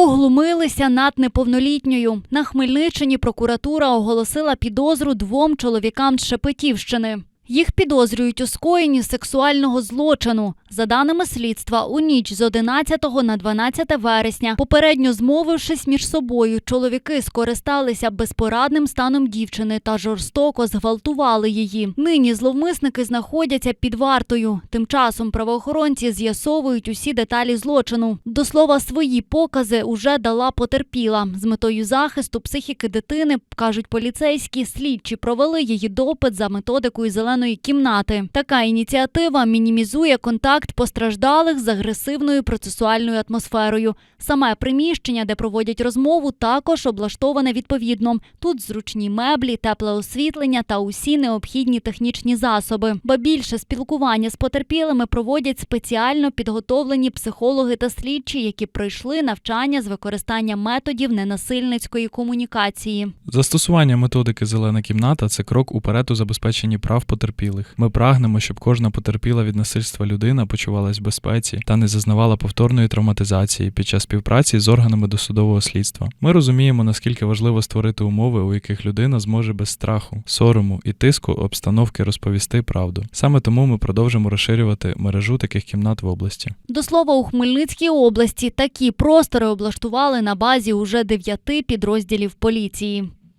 Поглумилися над неповнолітньою. На Хмельниччині прокуратура оголосила підозру двом чоловікам з Шепетівщини. Їх підозрюють у скоєнні сексуального злочину. За даними слідства, у ніч з 11 на 12 вересня, попередньо змовившись між собою, чоловіки скористалися безпорадним станом дівчини та жорстоко зґвалтували її. Нині зловмисники знаходяться під вартою. Тим часом правоохоронці з'ясовують усі деталі злочину. До слова, свої покази уже дала потерпіла. З метою захисту психіки дитини, кажуть поліцейські, слідчі провели її допит за методикою зеленої кімнати. Така ініціатива мінімізує контакт постраждалих з агресивною процесуальною атмосферою. Саме приміщення, де проводять розмову, також облаштоване відповідно. Тут зручні меблі, тепле освітлення та усі необхідні технічні засоби. Ба більше спілкування з потерпілими проводять спеціально підготовлені психологи та слідчі, які пройшли навчання з використання методів ненасильницької комунікації. Застосування методики Зелена кімната це крок уперед у забезпеченні прав потерпілих. Ми прагнемо, щоб кожна потерпіла від насильства людина почувалась в безпеці та не зазнавала повторної травматизації під час співпраці з органами досудового слідства. Ми розуміємо, наскільки важливо створити умови, у яких людина зможе без страху, сорому і тиску обстановки розповісти правду. Саме тому ми продовжимо розширювати мережу таких кімнат в області. До слова, у Хмельницькій області такі простори облаштували на базі уже дев'яти підрозділів поліції.